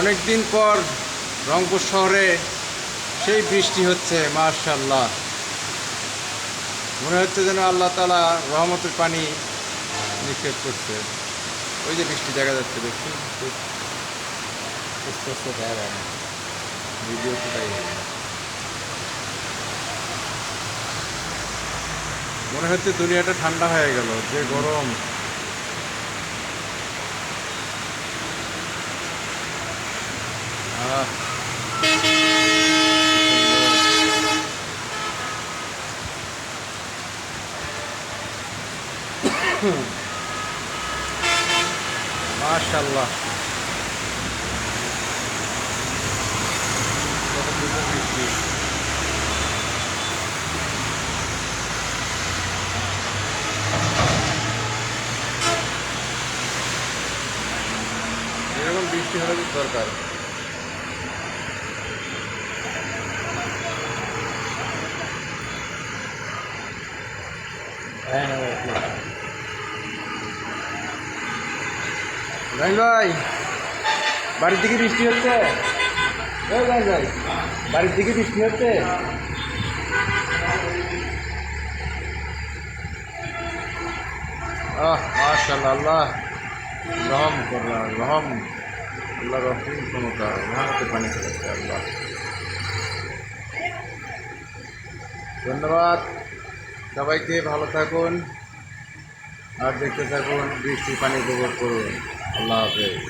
অনেক দিন পর রংপুর শহরে সেই বৃষ্টি হচ্ছে মার্শাল্লাহ মনে হচ্ছে যেন আল্লাহ তালা রহমতের পানি নিক্ষেপ করছে। ওই যে বৃষ্টি দেখা যাচ্ছে দেখছি মনে হচ্ছে দুনিয়াটা ঠান্ডা হয়ে গেল, যে গরম। মাশাল্লাহ এরকম বৃষ্টি হলে দরকার। হ্যাঁ। ভাই ভাই, বাড়ির দিকে বৃষ্টি হচ্ছে। ওই ভাই ভাই, বাড়ির দিকে বৃষ্টি হচ্ছে। আহ মাশাল্লাহ আল্লাহ রহম করলাম রহম, আল্লাহ রহিম ক্ষমতা, রহমতে পানি ফেলেছে আল্লাহ। ধন্যবাদ। সবাইকে ভালো থাকুন আর দেখতে থাকুন বৃষ্টির পানি উপভোগ করুন। আল্লাহ হাফেজ